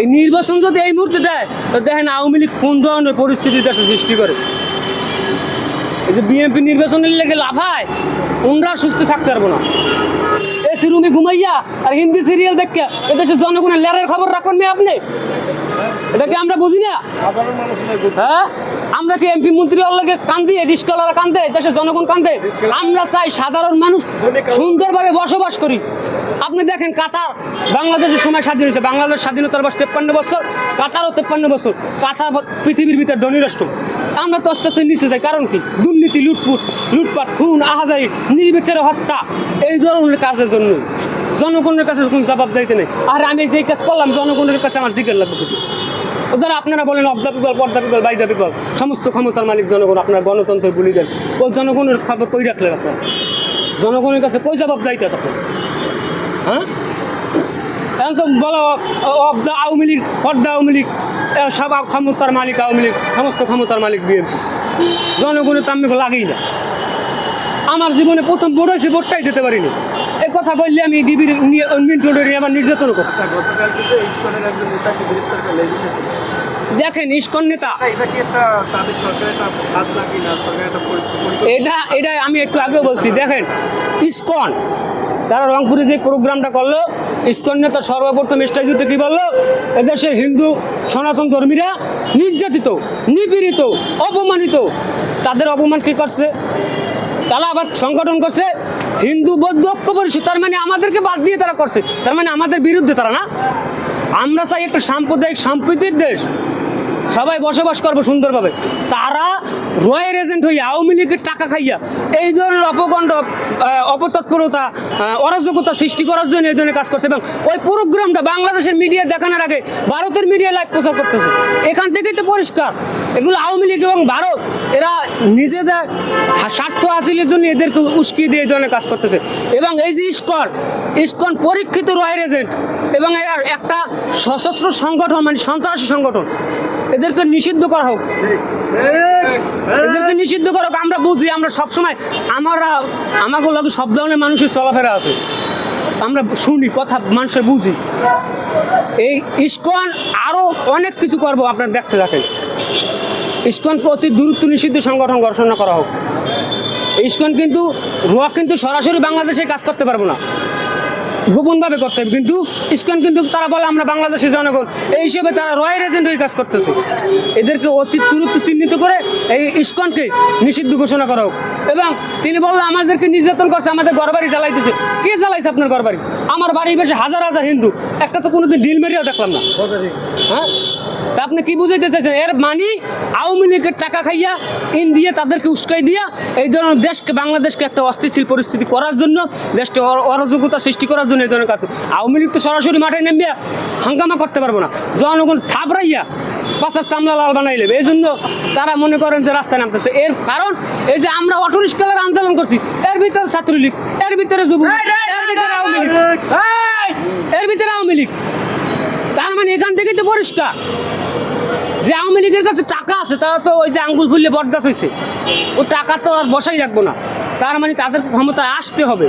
এই নির্বাচন যদি এই মুহূর্তে দেয় তো দেখেন আওয়ামী লীগ কোন ধরনের পরিস্থিতি দেশে সৃষ্টি করে। এই যে বিএনপি নির্বাচনের লেগে লাফায় ওনরা সুস্থ থাকতে পারব না। এসি রুমে ঘুমাইয়া আর হিন্দি সিরিয়াল দেখে এদেশের জনগণের লেরের খবর রাখুন নি আপনি? এটা কি আমরা বুঝি না? হ্যাঁ? আমরা কি এমপি মন্ত্রী লাগে কান্দে রিস্কলারা কান্দে দেশের জনগণ কান্দে? আমরা চাই সাধারণ মানুষ সুন্দরভাবে বসবাস করি। আপনি দেখেন কাতার বাংলাদেশের সময় স্বাধীন হয়েছে। বাংলাদেশ স্বাধীনতার বয়স তেপ্পান্ন বছর কাতারও তেপ্পান্ন বছর। কাতার পৃথিবীর ভিতরে ধনী রাষ্ট্র। আমরা তো আস্তে আস্তে নিচে যাই কারণ কি? দুর্নীতি লুটপুট লুটপাট খুন আহাজারি নির্বিচারে হত্যা এই ধরনের কাজের জন্য। জনগণের কাছে কোনো জবাব দিতে নেই। আর আমি যেই কাজ করলাম জনগণের কাছে আমার দিকের লাগবে। ওদের আপনারা বলেন of the people for the people by the people সমস্ত ক্ষমতার মালিক জনগণ, আপনার গণতন্ত্র বলি দেন ওই জনগণের খবর কই রাখলেন আপনার জনগণের কাছে কই জবাব দায়িত্ব আছে হ্যাঁ? এখন তো বলো of the Awami League for the Awami League সব ক্ষমতার মালিক, আওয়ামী লীগ, সমস্ত ক্ষমতার মালিক বিএনপি। জনগণের তো আমি লাগেই না। আমার জীবনে প্রথম ভোট হয়েছে, ভোটটাই দিতে পারিনি। এই কথা বললে আমি ডিবির নিয়ে আমার নির্যাতন করছি। দেখেন ইস্কন নেতা। এটা? এটা এটা আমি একটু আগে বলছি দেখেন ইস্কন। তারা রংপুরে যে প্রোগ্রামটা করল ইস্কন নেতা সর্বপ্রথম স্ট্যাচুতে কি বলল? এদেশের হিন্দু সনাতন ধর্মীরা নির্যাতিত নিপীড়িত অপমানিত। তাদের অপমান কি করছে? তারা আবার সংগঠন করছে হিন্দু বৌদ্ধ ঐক্য পরিষদ তার মানে আমাদেরকে বাদ দিয়ে তারা করছে। তার মানে আমাদের বিরুদ্ধে তারা না? আমরা চাই একটা সাম্প্রদায়িক সম্প্রীতির দেশ সবাই বসবাস করব সুন্দরভাবে। তারা রয়ের এজেন্ট হইয়া, আওয়ামী লীগের টাকা খাইয়া, এই ধরনের অপকণ্ড অপতৎপরতা অরাজকতা সৃষ্টি করার জন্য এই ধরনের কাজ করছে। এবং ওই প্রোগ্রামটা বাংলাদেশের মিডিয়া দেখানোর আগে ভারতের মিডিয়া লাইভ প্রচার করতেছে। এখান থেকেই তো পরিষ্কার। এগুলো আওয়ামী লীগ এবং ভারত, এরা নিজেদের স্বার্থ হাসিলের জন্য এদেরকে উস্কিয়ে দিয়ে এই ধরনের কাজ করতেছে। এবং এই যে ইস্কন ইস্কন পরীক্ষিত রয়ের এজেন্ট এবং এর একটা সশস্ত্র সংগঠন মানে সন্ত্রাসী সংগঠন এদেরকে নিষিদ্ধ করা হোক। এদেরকে নিষিদ্ধ করা হোক, আমরা বুঝি, আমরা সবসময় আমরা, আমাকে লাগে সব ধরনের মানুষের চলাফেরা আছে। আমরা শুনি, কথা মানুষের বুঝি। এই ইস্কন আরও অনেক কিছু করব, আপনার দেখতে থাকেন। ইস্কন অতি দূরত্ব নিষিদ্ধ সংগঠন ঘোষণা করা হোক। ইস্কন কিন্তু, রোয়া কিন্তু সরাসরি বাংলাদেশে কাজ করতে পারব না। গোপনভাবে করতে হবে। কিন্তু ইস্কন কিন্তু তারা বলে আমরা বাংলাদেশের জনগণ। এই হিসেবে তারা রয়ের এজেন্ট হয়ে কাজ করতেছে। এদেরকে অতি দূরত্ব চিহ্নিত করে এই ইস্কনকে নিষিদ্ধ ঘোষণা করা হোক। এবং তিনি বলল, আমাদেরকে নির্যাতন করছে, আমাদের ঘরবাড়ি জ্বালাইতেছে। কে জ্বালাইছে আপনার ঘরবাড়ি? আমার বাড়ির বেশি হাজার হাজার হিন্দু। একটা তো কোনোদিন ডিল মেরিয়েও দেখলাম না। হ্যাঁ? তা আপনি কি বুঝাইতে চাইছেন? এর মানি আওয়ামী লীগের টাকা খাইয়া ইন্ডিয়া তাদেরকে উস্কাই দিয়া এই ধরনের দেশকে, বাংলাদেশকে একটা অস্থিতিশীল পরিস্থিতি করার জন্য, দেশকে অর- অরাজকতা সৃষ্টি করার জন্য এই ধরনের কাজ। আওয়ামী লীগ তো সরাসরি মাঠে নেমে হাঙ্গামা করতে পারব না। জনগণ থাবড়াইয়া পাশার সামলা লাল বানাই নেবে। এই জন্য তারা মনে করেন যে রাস্তায় নামতেছে। এর কারণ এই যে আমরা অটো আন্দোলন করছি এর ভিতরে ছাত্রলীগ এর ভিতরে যুব এর ভিতরে আওয়ামী লীগ এর ভিতরে আওয়ামী লীগ। তার মানে এখান থেকেই তো পরিষ্কার। যে আওয়ামী লীগের কাছে টাকা আছে তারা তো ওই যে আঙ্গুল ফুললে বরদাস হয়েছে। ও টাকা তো আর বসাই রাখব না। তার মানে তাদের ক্ষমতা আসতে হবে।